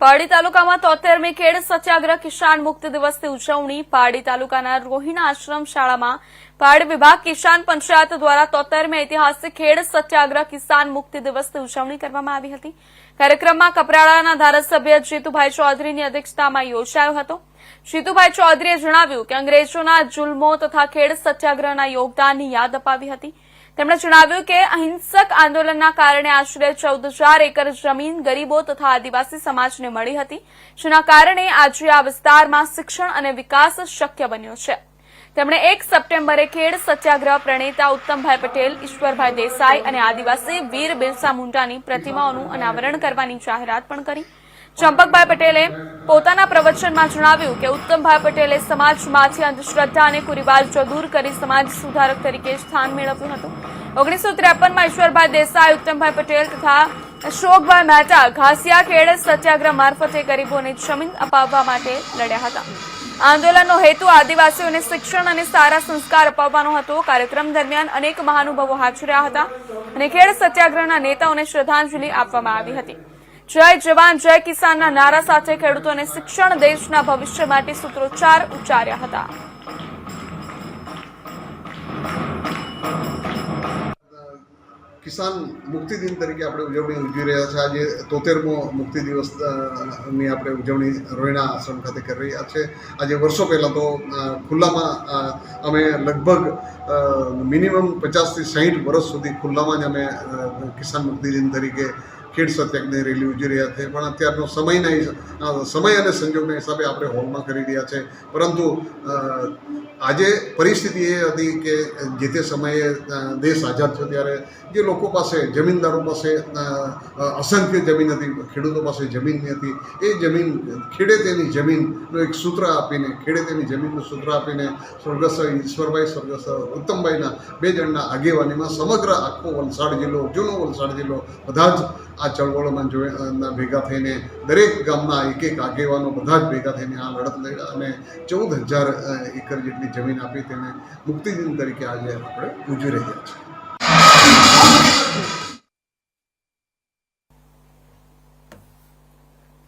પારડી તાલુકામાં તોતેરમી ખેડ સત્યાગ્રહ કિસાન મુક્ત દિવસની ઉજવણી પારડી તાલુકાના રોહિણા આશ્રમ શાળામાં પાડી વિભાગ કિસાન પંચાયત દ્વારા તોતેરમી ઐતિહાસિક ખેડ સત્યાગ્રહ કિસાન મુક્ત દિવસની ઉજવણી કરવામાં આવી હતી. કાર્યક્રમમાં કપરાડાના ધારાસભ્ય જીતુભાઈ ચૌધરીની અધ્યક્ષતામાં યોજાયો હતો. જીતુભાઈ ચૌધરીએ જણાવ્યું કે અંગ્રેજોના જુલ્મો તથા ખેડ સત્યાગ્રહના યોગદાનની યાદ અપાવી હતી. તેમણે જણાવ્યું કે અહિંસક આંદોલનના કારણે આશરે ચૌદ એકર જમીન ગરીબો તથા આદિવાસી સમાજને મળી હતી, જેના કારણે આજે આ વિસ્તારમાં શિક્ષણ અને વિકાસ શક્ય બન્યો છે. તેમણે એક સપ્ટેમ્બરે ખેડ સત્યાગ્રહ પ્રણેતા ઉત્તમભાઈ પટેલ, ઈશ્વરભાઈ દેસાઈ અને આદિવાસી વીર બિરસા મુંડાની પ્રતિમાઓનું અનાવરણ કરવાની જાહેરાત પણ કરી. ચંપકભાઈ પટેલે પોતાના પ્રવચનમાં જણાવ્યું કે ઉત્તમભાઈ પટેલે સમાજમાંથી અંધશ્રદ્ધા અને કુરિવાજો દૂર કરી સમાજ સુધારક તરીકે સ્થાન મેળવ્યું હતું. ઓગણીસો ત્રેપનમાં ઈશ્વરભાઈ દેસાઈ, ઉત્તમભાઈ પટેલ તથા અશોકભાઈ મહેતા ઘાસિયા ખેડ સત્યાગ્રહ મારફતે ગરીબોને જમીન અપાવવા માટે લડ્યા હતા. આંદોલનનો હેતુ આદિવાસીઓને શિક્ષણ અને સારા સંસ્કાર અપાવવાનો હતો. કાર્યક્રમ દરમિયાન અનેક મહાનુભાવો હાજર રહ્યા હતા અને ખેડ સત્યાગ્રહના નેતાઓને શ્રદ્ધાંજલિ આપવામાં આવી હતી. જય જવાન, જય કિસાનના નારા સાથે ખેડૂતોને શિક્ષણ દેશના ભવિષ્ય માટે સૂત્રોચ્ચાર ઉચ્ચાર્યા હતા. કિસાન મુક્તિ દિન તરીકે આપણે ઉજવણી ઉજવી રહ્યા છે. આજે તોતેરમો મુક્તિ દિવસની આપણે ઉજવણી રોયણા આશ્રમ ખાતે કરી રહ્યા છે. આજે વર્ષો પહેલાં તો ખુલ્લામાં અમે લગભગ મિનિમમ પચાસથી સાહીઠ વર્ષ સુધી ખુલ્લામાં જ અમે કિસાન મુક્તિ દિન તરીકે ખેડ સત્યાગ્રહની રેલી ઉજવી રહ્યા છે. પણ અત્યારનો સમયના સમય અને સંજોગના હિસાબે આપણે હોલમાં કરી રહ્યા છે. પરંતુ આજે પરિસ્થિતિ એ હતી કે જે તે સમયે દેશ આઝાદ થયો ત્યારે જે લોકો પાસે જમીનદારો પાસે અસંખ્ય જમીન હતી, ખેડૂતો પાસે જમીન હતી, એ જમીન, ખેડે તેની જમીનનું એક સૂત્ર આપીને, ખેડે તેની જમીનનું સૂત્ર આપીને સ્વર્ગસ્થ ઈશ્વરભાઈ, સ્વર્ગસ્થ ઉત્તમભાઈના બે જણના આગેવાનીમાં સમગ્ર આખો વલસાડ જિલ્લો, જૂનો વલસાડ જિલ્લો, બધા જ આ ચળવળમાં જો ના ભેગા થઈને દરેક ગામના એક એક આગેવાનો બધા જ ભેગા થઈને આ લડત લડ્યા અને ચૌદ હજાર એકર જેટલી જમીન આપી તેને મુક્તિદિન તરીકે આજે આપણે ઉજવી રહ્યા છીએ.